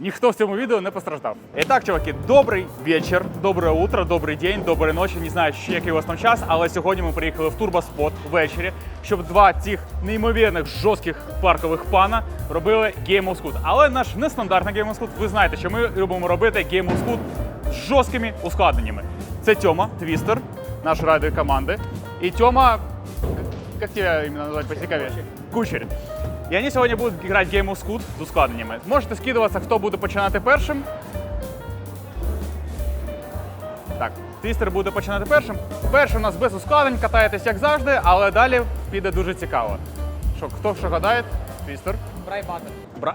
ніхто в цьому відео не постраждав. І так, чуваки, добрий вечір, добре утро, добрий день, доброї ночі. Не знаю, ще який у вас там час, але сьогодні ми приїхали в Турбоспот ввечері, щоб два цих неймовірних жорстких паркових пана робили Game of Scoot. Але наш нестандартний Game of Scoot, ви знаєте, що ми любимо робити Game of Scoot з жорсткими ускладненнями. Це Тьома, Твістер, наш райдер команди. І Тьома, как тебя именно назвать посекавее? Кучер. І вони сьогодні будуть грати Game of Scoot з ускладненнями. Можете скидуватися, хто буде починати першим. Так, твістер буде починати першим. Перший у нас без ускладнень, катаєтесь як завжди, але далі піде дуже цікаво. Що, хто що гадає? Твістер. Брайбатер. Бра.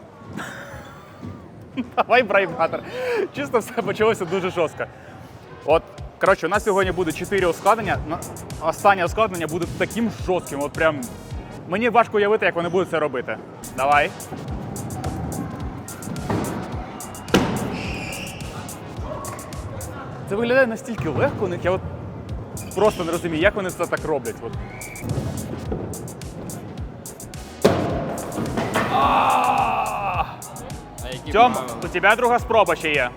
Давай брайбатер. Чисто все почалося дуже жорстко. От, коротше, у нас сьогодні буде 4 ускладнення. Останнє ускладнення буде таким жорстким. От прям. Мені важко уявити, як вони будуть це робити. Давай. Це виглядає настільки легко у них, я от просто не розумію, як вони це так роблять. От. Тьом, у тебе друга спроба ще є.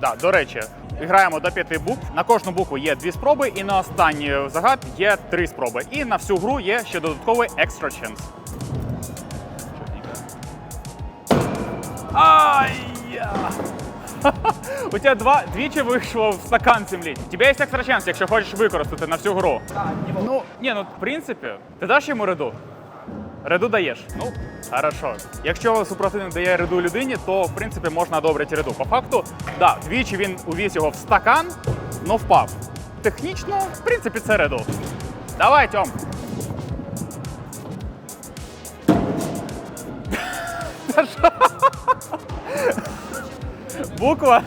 Да, до речі, граємо до п'яти букв. На кожну букву є дві спроби, і на останній загад є три спроби. І на всю гру є ще додатковий extra chance. Ай-я! У тебе два двічі вийшло в стакан землі. У тебе є extra chance, якщо хочеш використати на всю гру. Ну, ні, ну в принципі, ти даш йому реду? Реду даєш. Ну, хорошо. Якщо супротивник дає реду людині, то в принципі можна одобрити реду. По факту, да, двічі він увіз його в стакан, но впав. Технічно, в принципі, це реду. Давай, Тьом. Буква.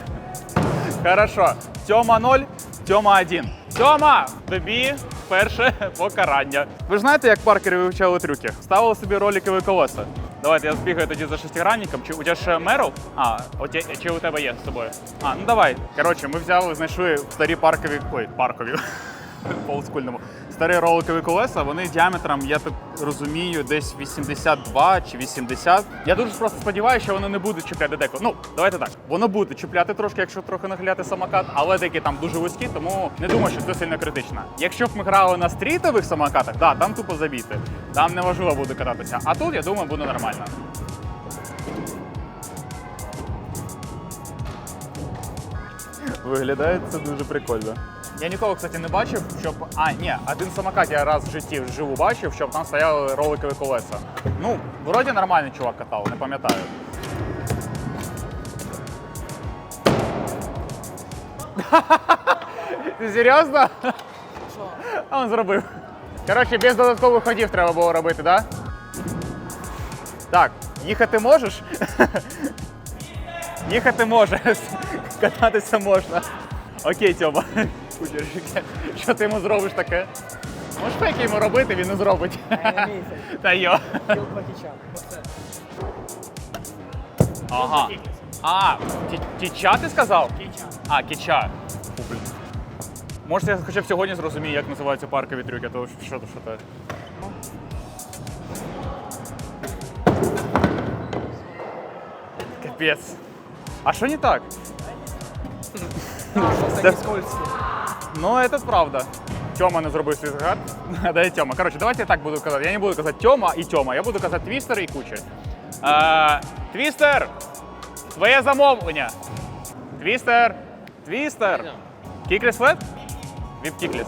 Хорошо. Тьома 0, Тьома 1. Тьома, тобі перше покарання. Ви ж знаєте, як паркери вивчали трюки? Ставили собі роликові колеса. Давайте я збігаю тоді за шестигранником. Чи у тебе ще меру? А, от чи у тебе є з собою? А, ну давай. Коротше, ми взяли, знайшли старі паркові. Ой, паркові. По олдскульному. Старі роликові колеса, вони діаметром, я так розумію, десь 82 чи 80. Я дуже просто сподіваюся, що вони не будуть чіпляти деко. Ну, давайте так. Воно буде чіпляти трошки, якщо трохи нахиляти самокат, але деякі там дуже вузькі, тому не думаю, що це сильно критично. Якщо б ми грали на стрітових самокатах, да, там тупо забіти. Там неможливо буде кататися. А тут, я думаю, буде нормально. Виглядає це дуже прикольно. Я ніколи, кстати, не бачив, щоб. А, ні, один самокат я раз в житті вживу бачив, щоб там стояли роликові колеса. Ну, вроді нормальний чувак катав, не пам'ятаю. Ти серйозно? Що? А він зробив. Коротше, без додаткових ходів треба було робити, так? Да? Так, їхати можеш? їхати можеш. Кататися можна. Окей, Тьома. Кучерчик, що ти йому зробиш таке? Можеш фейки йому робити, він не зробить. Не. Та йо. Ага. А, ті- тіча ти сказав? Кіча. А, кіча. Фу, блін. Може, я хоча б сьогодні зрозумію, як називаються паркові трюки, а то що то, що то. Капець. А що не так? Що такі скользкі. Ну, це правда. Тьома не зробив свій згад. Дай Тьома. Коротше, давайте я так буду казати. Я не буду казати Тьома і Тьома, я буду казати Твістер і Кучер. Е, Твістер! Твоє замовлення. Твістер! Твістер! Кікліс флет? Віп кікліс.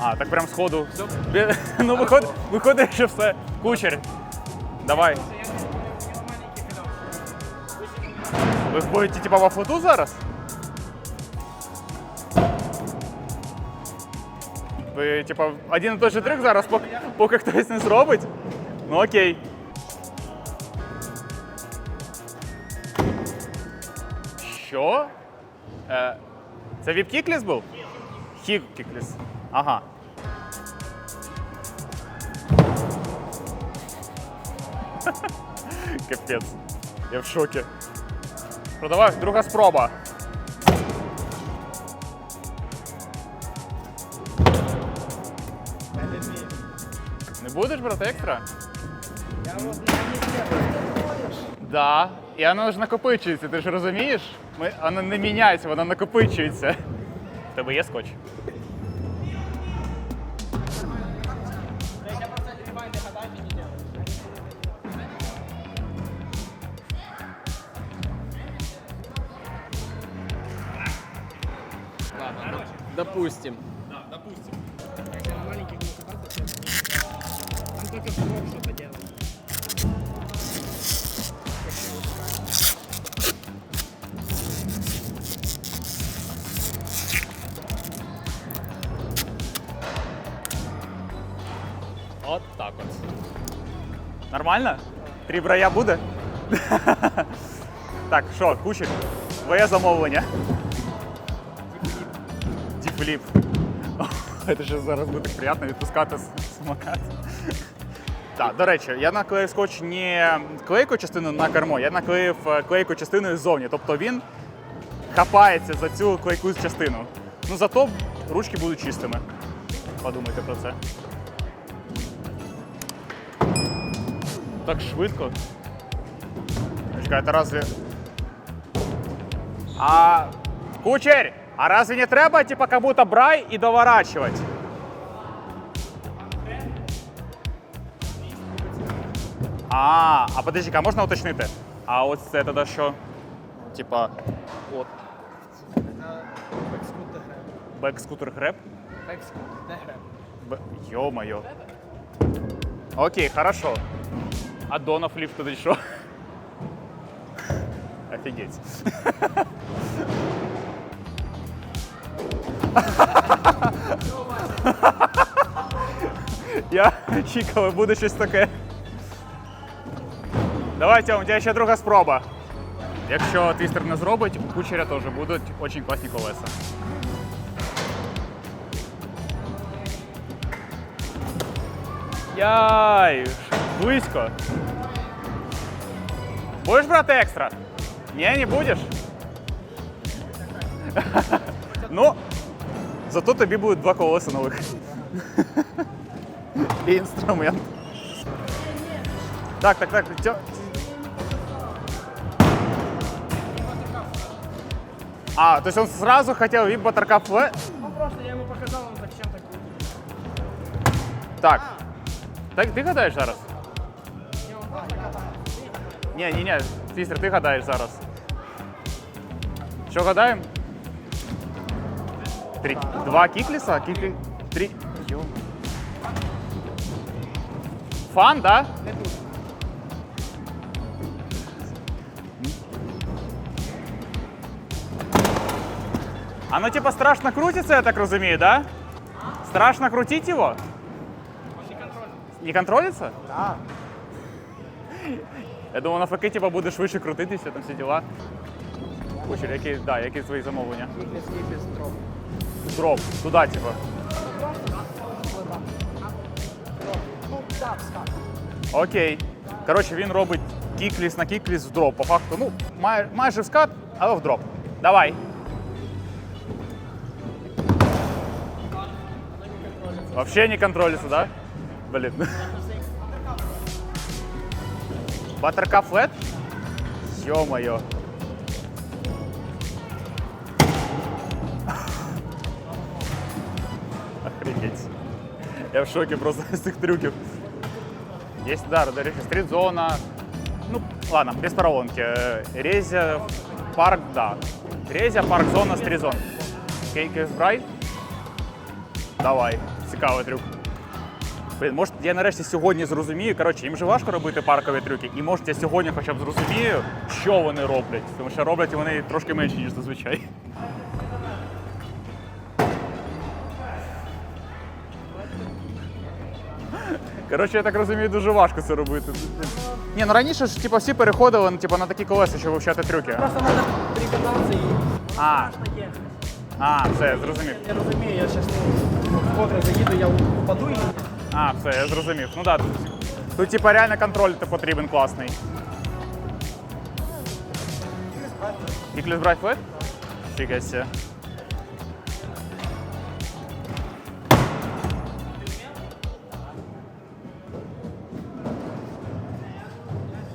А, так прям сходу. Бі- Ну, виходить, виходить, що все. Кучер. Давай. Ви будете типа во флоту зараз? Ви, типа, один і той же трюк зараз, поки, поки хтось не зробить? Ну окей. Що? Е, це віп кікліс був? Хіп кікліс. Ага. Капець. Я в шокі. Ну давай, друга спроба. Я не будеш брати екстра? Я от не вмію. Да. І воно ж накопичується, ти ж розумієш? Ми, воно не міняється, воно накопичується. В тебе є скотч? Ладно, допустим. только вдвоем что-то делать. От так от. Нормально? Три брая буде? так, що, кучер, твоє замовлення. Діфліп. Це ще зараз буде так приємно відпускати с- самокат. Так, до речі, я наклеїв скотч не клейку частину на кермо, я наклеїв е, клейку частину ззовні. Тобто він хапається за цю клейку частину. Ну зато ручки будуть чистими. Подумайте про це. Так швидко. Чекайте, разве. А кучер, а разве не треба, типа, как будто брай и доворачивать? А, а подожди, а можна уточнити? А от це тоді що? Типа, от, Это бэкскут дегрэб. бек-скутер греб? Бэкскут дегрэб. Б... Ё-моё. Окей, хорошо. А Дона флип туди що? Офігеть. Я очікував, буде щось таке. Давай, Тьом, у тебе ще друга спроба. Якщо твістер не зробить, у кучеря теж будуть дуже класні колеса. Яй, близько. Будеш брати екстра? Ні, не будеш? ну, зато тобі будуть два колеса нових. І інструмент. Так, так, так. А, то есть он сразу хотел вип батарка флэ... Ну просто я ему показал, он зачем так Так. Так, ти гадаєш зараз? Не, он просто катается. Ні, ні, ні, Фістер, ти гадаєш зараз. Що гадаємо? Три. Два кікліса? Кіклі... Три. Йо. Фан, да? Оно типа страшно крутится, я так розумію, да? Страшно крутить его? Он не контролится? Да. Я думаю, на ФК типа буде швидше крутитися, там всі діла. Кучер, які, да, які твої замовлення? Дроп. Дроп, туди, типа. Ну. Окей. Коротше, він робить кікліс на кікліс в дроп. По факту, ну, май, майже в скат, але в дроп. Давай. Вообще не контролится, да? Блин. Баттеркап флет? Ё-моё. Охренеть. Я в шоке просто з цих трюків. Есть, да, до речі, стрит-зона. Ну, ладно, без поролонки. Э, Резя, парк, да. Резя, парк, зона, стрит-зон. Кейкес Брайт. Давай, цікавий трюк. Блін, може, я нарешті сьогодні зрозумію. Коротше, їм же важко робити паркові трюки. І може я сьогодні хоча б зрозумію, що вони роблять. Тому що роблять вони трошки менше, ніж зазвичай. Коротше, я так розумію, дуже важко це робити. Ні, ну раніше ж типу, всі переходили ну, типу, на такі колеса, щоб вивчати трюки. Просто надо прикататься и... А, а, все, зрозумів. Я разумею, я сейчас ну, квадро заеду, я упаду и... А, все, я зрозумів. Ну так, да, тут, тут типу, реально контроль типу, потрібен класний. Кікліс брать флет? Фіга себе.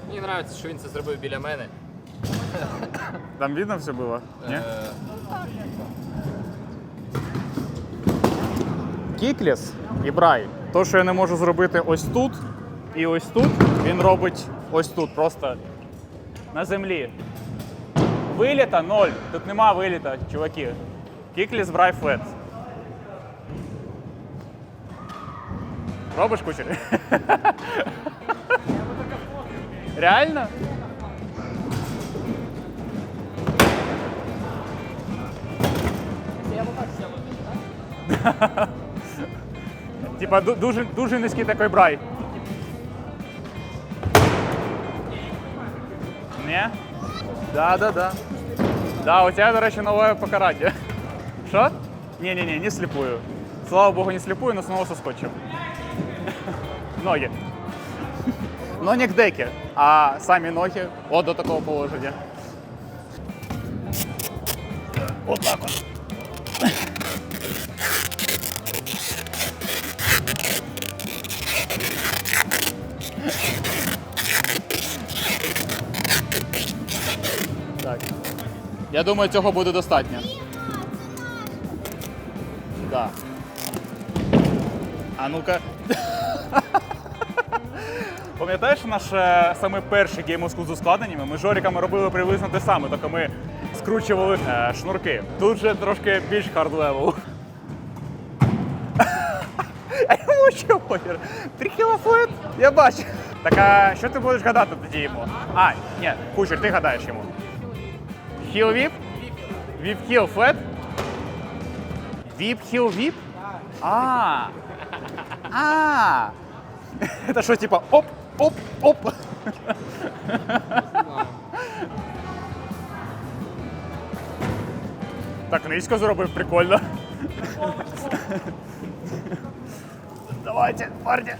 Мне нравится. подобається, що він це зробив біля мене. Там видно все було? Ні? Кікліс і Брай. То, що я не можу зробити ось тут і ось тут, він робить ось тут, просто на землі. Виліта ноль. Тут нема виліта, чуваки. Кікліс, Брай, флет. Робиш кучер? Реально? Типа дуже, дуже низький такий брай. Не? Да, да, да. Да, у тебя, до речі, нове покарання. Що? Не-не-не, не слепую. Слава богу, не слепую, но снова соскочив. Ноги. Но не к деки, а самі ноги от до такого положення. Вот так вот. Думаю, цього буде достатньо. Да. А ну-ка. Пам'ятаєш наш е, саме перший гейм з ускладненнями? Ми з Жоріками робили приблизно те саме, тільки ми скручували е, шнурки. Тут же трошки більш хард левел. А йому що похер? Три кілофлет? Я бачу. Так а що ти будеш гадати тоді йому? А, ні, кучер, ти гадаєш йому. Хіл віп? Віп хіл флет? Віп хіл віп? А. А. Это что, типа оп, оп, оп? Так, низько зробив, прикольно. Давайте, парни.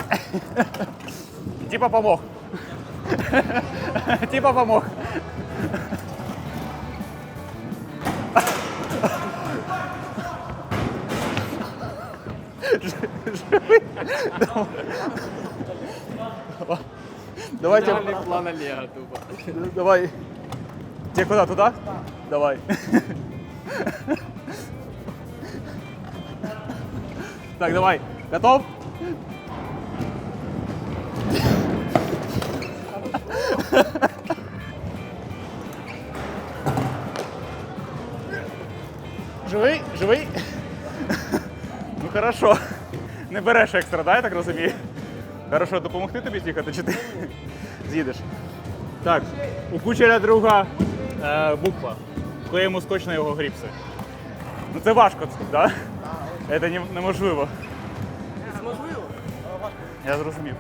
Типа помог. Типа помог. Давайте. План Олега, тупо. Давай. Тебе куда? Туда? Давай. Так, давай. Готов? Живий? Живий? Хорошо. Не береш екстра, да, я так розумію? Хорошо, допомогти тобі з'їхати, чи ти з'їдеш? Так, у кучеря друга е, буква. Клеїмо скотч на його гріпси. Ну це важко, так? Да? Це не- неможливо. Можливо. Я зрозумів.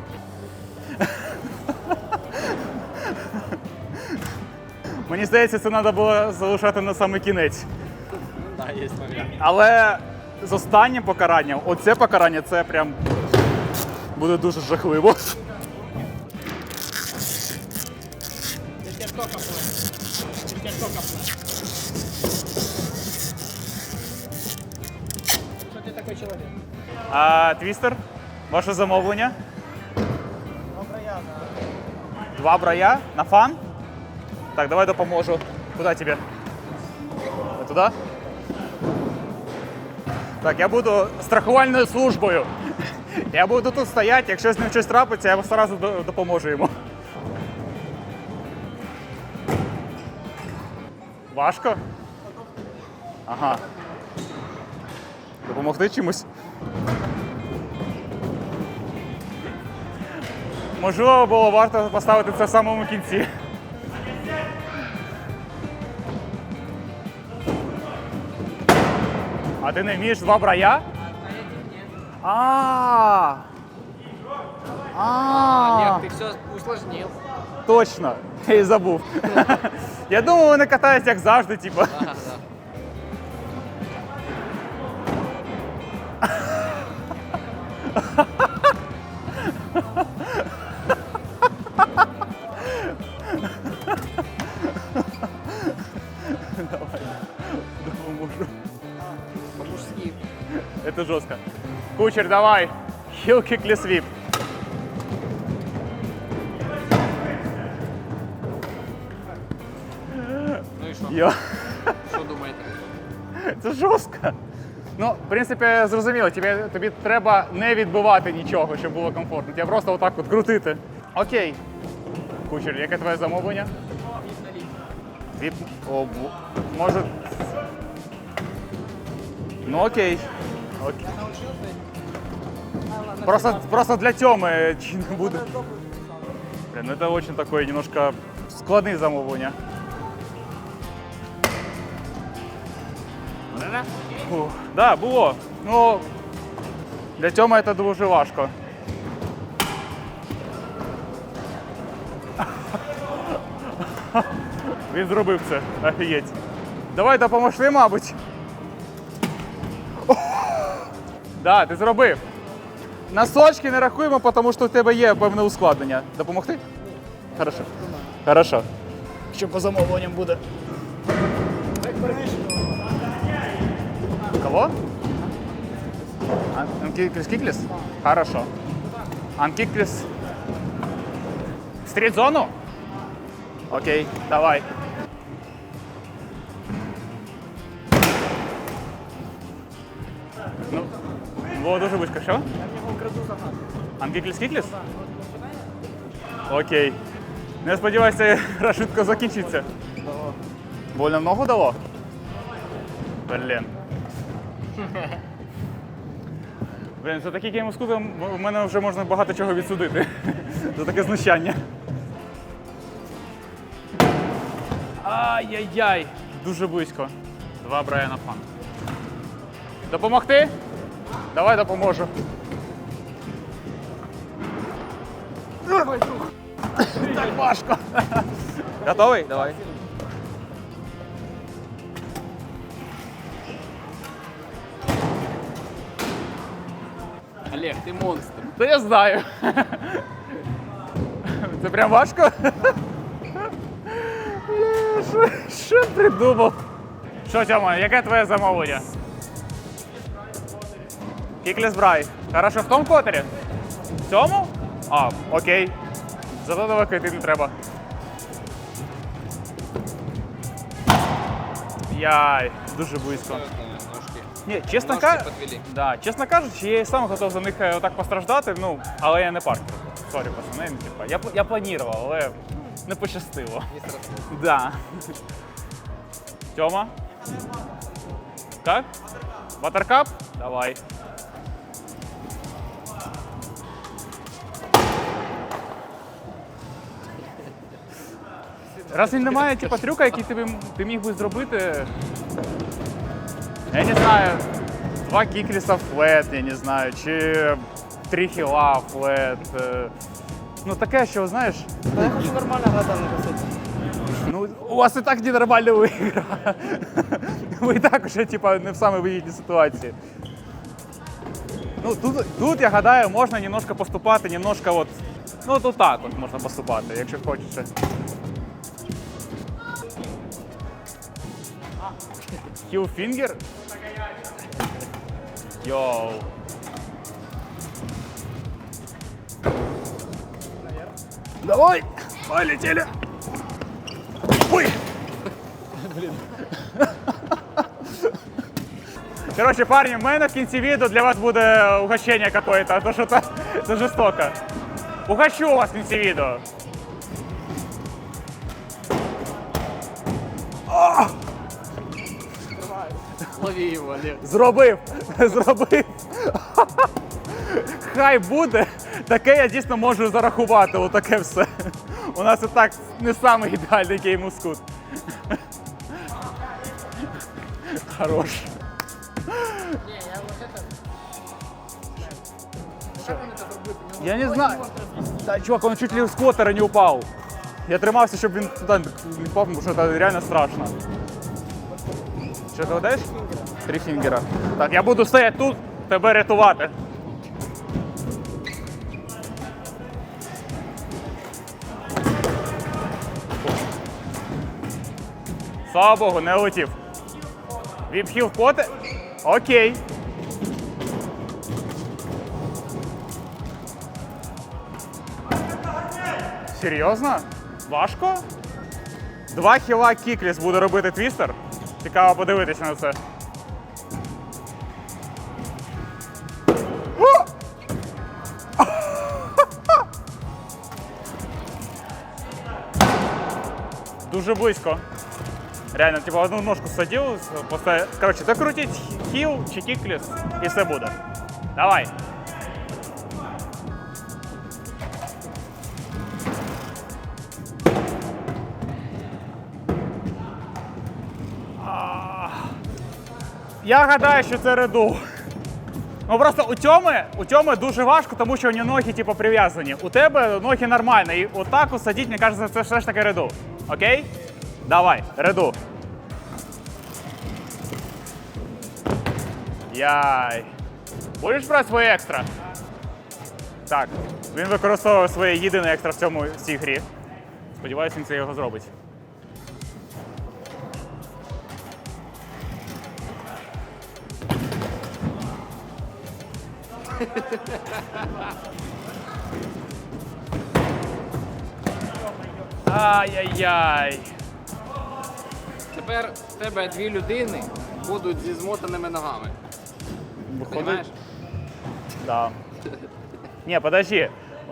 Мені здається, це треба було залишати на самий кінець. Так, є момент. Але з останнім покаранням, оце покарання це прям буде дуже жахливо. Це тяжко капле. Це тяжко капле. Що ти такий чоловік? А, твістер, ваше замовлення? Два брая на фан? Так, давай допоможу. Куда тебе? Туда? Так, я буду страхувальною службою. Я буду тут стояти, якщо з ним щось трапиться, я одразу до- допоможу йому. Важко? Ага. Допомогти чимось? Можливо, було варто поставити це в самому кінці. А ты не вмієш два брая? А. А. Олег, ты все усложнил. Точно. Я і забув. Я думав, вони катаються як завжди, типу. Ага, да. Кучер, давай. Хил кикли свип. Йо. Що думаєте? Це жорстко. Ну, в принципі, зрозуміло, тобі, тобі треба не відбивати нічого, щоб було комфортно. Тебе просто отак от крутити. Окей. Кучер, яке твоє замовлення? Віп. О, бу- може. Ну окей. окей. Просто, просто для Тьоми чи не. Блин, ну это очень такое немножко складне замовлення. Фух, да, було. Ну, для Тьоми це дуже важко. Він зробив це. Офігеть. Давай допоможи, мабуть. Да, ти зробив. Носочки не рахуємо, тому що у тебе є певне ускладнення. Допомогти? Хорошо. Хорошо. Що по замовленням буде? Кого? Ан- Анкиклис Киклис? Хорошо. Анкиклис. Стрит зону? Окей, давай. Ну, було дуже близько. Що? Анкикліс Кікліс? Окей. Не сподівайся, гра швидко закінчиться. Больно ногу дало? Блін. Блін, за такий геймскутер в мене вже можна багато чого відсудити. За таке знущання. Ай-яй-яй! Дуже близько. Два Брайана Фан. Допомогти? Давай допоможу. Так важко. Готовий? Давай. Олег, ти монстр. Та я знаю. Це прям важко? Бля, що- придумав? Що, Тьома, яке твоє замовлення? Кіклес Брай. Хорошо, в тому котері? В цьому? А, окей. Зато далеко йти не треба. Яй, дуже близько. Ні, чесно кажучи, да, чесно кажучи, я і сам готов за них е, отак постраждати, ну, але я не паркер. Сорі, пацани, ну, типа, я, я планував, але не пощастило. Не. Да. Тьома? Как? Батеркап? Давай. Раз він не має типу, трюка, який ти, б- ти міг би зробити. Я не знаю, два кікліса флет, я не знаю, чи три хіла флет. е, Ну таке, що знаєш, Та я хочу нормально грати на касеті. Ну, у вас і так ненормальна вигра. Ви і так уже, типа, не в самій вигідній ситуації. Ну, тут, тут, я гадаю, можна немножко поступати, немножко от. Ну, тут так от можна поступати, якщо хочеться. Хілфінгер? Йоу. Давай! Полетели! Ой! Короче, парни, в мене в кінці відео для вас буде угощення какое-то, а то що це, це жорстоко. Угощу вас в кінці відео. Його, Олег. Зробив! Зробив! Хай буде. Таке я дійсно можу зарахувати, отаке все. У нас і так не самий ідеальний геймускут. Хорош. Ні, я вот это... Я не знаю. Да, чувак, он чуть ли с квотера не упал. Я тримався, щоб він туди не впав, тому що це реально страшно. Що ти ведеш? Три фінгера. Так, я буду стояти тут, тебе рятувати. Слава Богу, не летів. Віпхіл коти? Окей. Серйозно? Важко? 2 хіла кікліс буде робити твістер. Цікаво подивитися на це. О! Дуже близько. Реально, типу, одну ножку садив, поставив. Коротше, докрутіть хіл чи кікліс і все буде. Давай. Я гадаю, що це реду. Ну просто у Тьоми, у Тьоми дуже важко, тому що у нього ноги типу, прив'язані. У тебе ноги нормальні. І отак усадіть, мені кажеться, це все ж таки реду. Окей? Давай, реду. Яй. Будеш брати своє екстра? Так. Він використовує своє єдине екстра в цьому в цій грі. Сподіваюся, він це його зробить. Ай-яй-яй. Тепер в тебе дві людини будуть зі змотаними ногами. Виходить. Понимаєш? Да. Ні, подожди.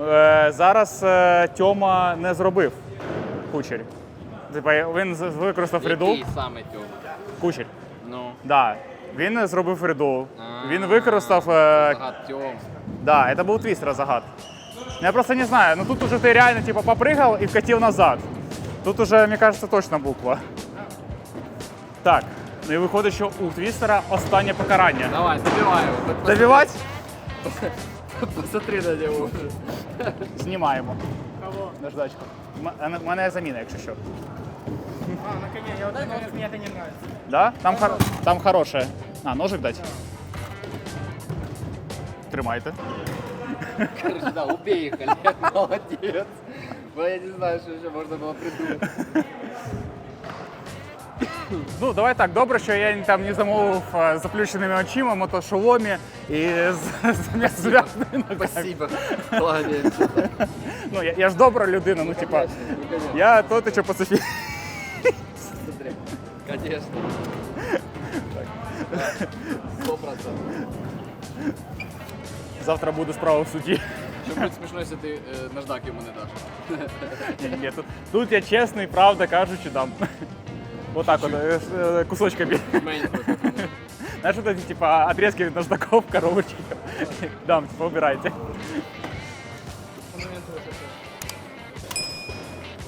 Е, зараз е, Тьома не зробив кучер. Типа він з- використав ряду. Який саме Тьома? Кучер. Ну. Да. Він не зробив ряду. Він А, використав. Е, Загад Тьом. да, это был твистер загад. Я просто не знаю, ну тут уже ты реально типа попрыгал и вкатил назад. Тут уже, мне кажется, точно буква. Так, ну і виходить, що у твістера останнє покарання. Давай, забивай його. Добивати? Посмотри на нього. Знімаємо. Кого? Наждачку. М- У мене заміна, якщо що. А, наконец, я вот наконец, мне это не нравится. Да? Там, хор... Там хороше. А, ножик дать? Тримайте. Короче, да, убей їх, Олег, молодець. Бо я не знаю, що ще можна було придумати. Ну, давай так, добре, що я там не замовив е, з заплющеними очима, мотошоломі і з, з, ногами. Спасибо. Молодець. Ну, я, я ж добра людина, ну, типа, Ну, я то, ти що пацифіст. Смотри. Конечно. Сто процентов. Завтра буде справа в суді. Що буде смішно, якщо ти е, наждак йому не даш. Ні, ні, тут, тут я чесний, правда кажучи, дам. Отак от, е, з, е, кусочками. Мені трохи. Знаешь, вот эти, типа, отрезки наждаков, коробочки. Дам, типа, убирайте.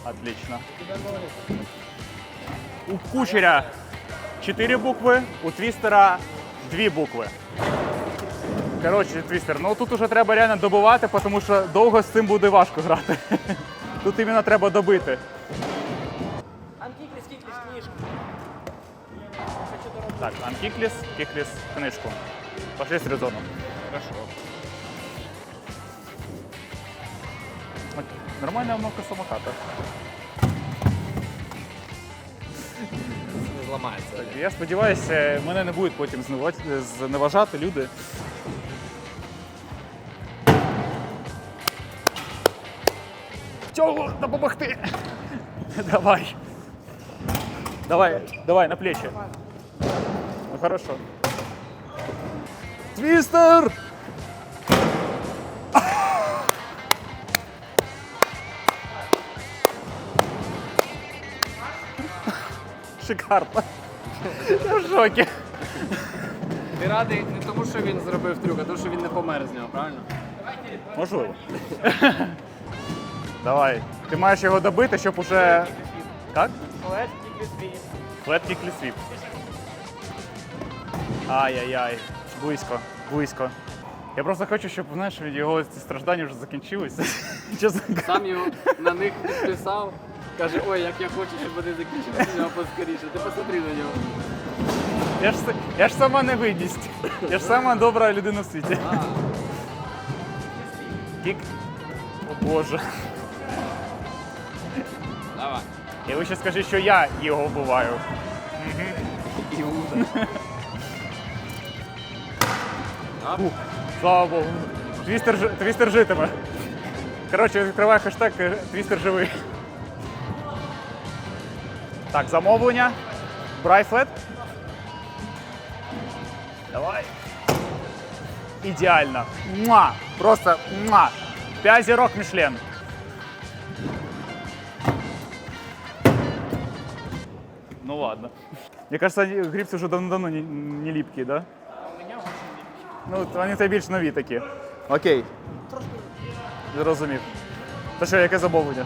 Отлично. У кучеря 4 букви, у твістера 2 букви. Коротше, твістер, ну тут уже треба реально добивати, тому що довго з цим буде важко грати. Тут іменно треба добити. Антиклис, киклис, книжка. Так, анкікліс, кікліс, книжку. Пошли з резоном. Хорошо. Нормальна обновка самоката. Зламається. Я сподіваюся, мене не будуть потім зневажати люди. Цього допомогти. Давай. Давай, давай, на плечи. Ну хорошо. Твістер! Шикарно. Я в шокі. Ти радий не тому, що він зробив трюк, а тому, що він не помер з нього, правильно? Можливо. Давай. Ти маєш його добити, щоб уже. Виз. Флетки клісвіп. Ай-яй-яй. Близько, близько. Я просто хочу, щоб знаєш, його ці страждання вже закінчилися. Чесно. Сам його на них підписав. Каже, ой, як я хочу, щоб вони закінчилися нього поскоріше. Ти посмотри на нього. Я ж, я ж сама невидність. Я ж сама добра людина в світі. А, Кік. О Боже. давай. І ви ще скажіть, що я його вбиваю. Іуда. Слава Богу. Твістер, твістер житиме. Коротше, відкриваю хештег е, твістер живий. Так, замовлення. Брайфлет. Давай. Ідеально. Муа! Просто муа! П'ять зірок Мішлен. Ну ладно. Мне кажется, они- грибцы уже давно-давно не, не липкие, да? Ну, от вони це більш нові такі. Окей. Зрозумів. Та що, яке замовлення?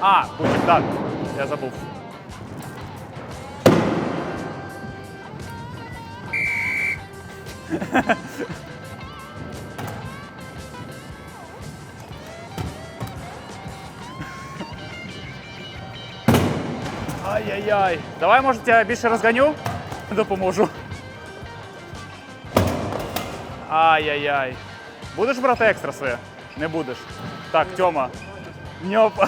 А, потім, так. Я забув. Ай-яй-яй. Давай, може, я більше розганю? Допоможу. Ай-яй-яй. Будеш брати екстра своє? Не будеш. Так, Тьома. Ньоп.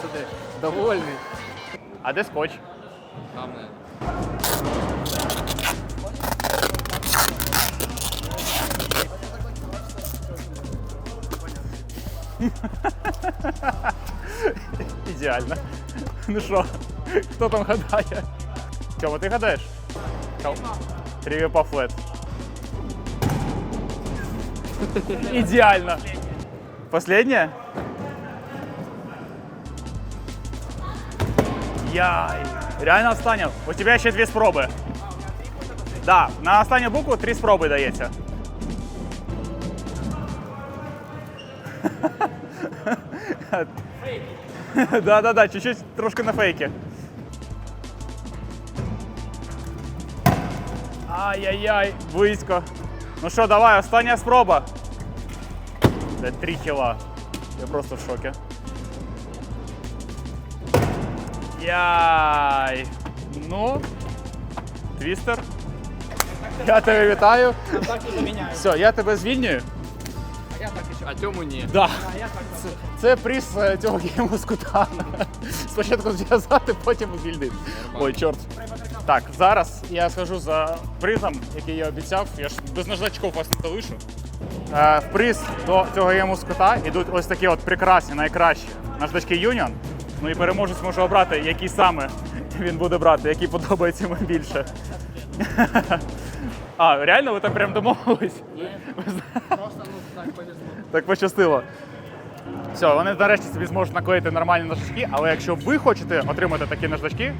Смотри, довольный. А де скотч? Главное. Ідеально. Ну що, хто там гадає? Тьома, ти гадаєш? Трівія по флет. Ідеально. Последнее? Яй. Реально останнє. У тебе ще дві спроби. Да, на останню букву три спроби дається. Да, да, да, чуть-чуть трошки на фейки. Ай-яй-яй, близько. Ну що, давай, остання спроба. Це 3 кіла. Я просто в шокі. Яй. Ну, твістер. Я тебе вітаю. Так і заміняю. Все, я тебе звільнюю. А я так і що. А Тему не. Да. А я так що. Це приз е, цього гейму з кута. Спочатку зв'язати, потім звільнити. Ой, чорт. Так, зараз я схожу за призом, який я обіцяв. Я ж без наждачків вас не залишу. Е, в приз до цього гейму з кута йдуть ось такі от прекрасні, найкращі наждачки Union. Ну і переможець може обрати, який саме він буде брати, який подобається йому більше. А, реально ви так прям домовились? Ні. Просто ну так повезло. Так пощастило. Все, вони нарешті собі зможуть наклеїти нормальні наждачки, але якщо ви хочете отримати такі наждачки,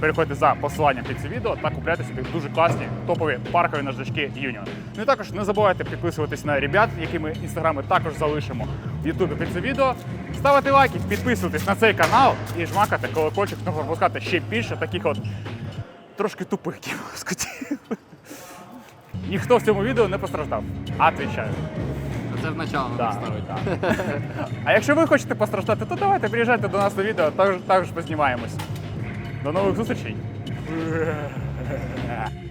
переходьте за посиланням під це відео та купляйте собі дуже класні топові паркові наждачки Union. Ну і також не забувайте підписуватись на ребят, які ми інстаграми також залишимо в Ютубі під це відео. Ставити лайки, підписуватись на цей канал і жмакати колокольчик, щоб пропускати ще більше таких от трошки тупих кіноскотів. Ніхто в цьому відео не постраждав. Отвічаю. Це в начало Да, да. А якщо ви хочете постраждати, то давайте приїжджайте до нас на відео, також, також познімаємось. До нових зустрічей!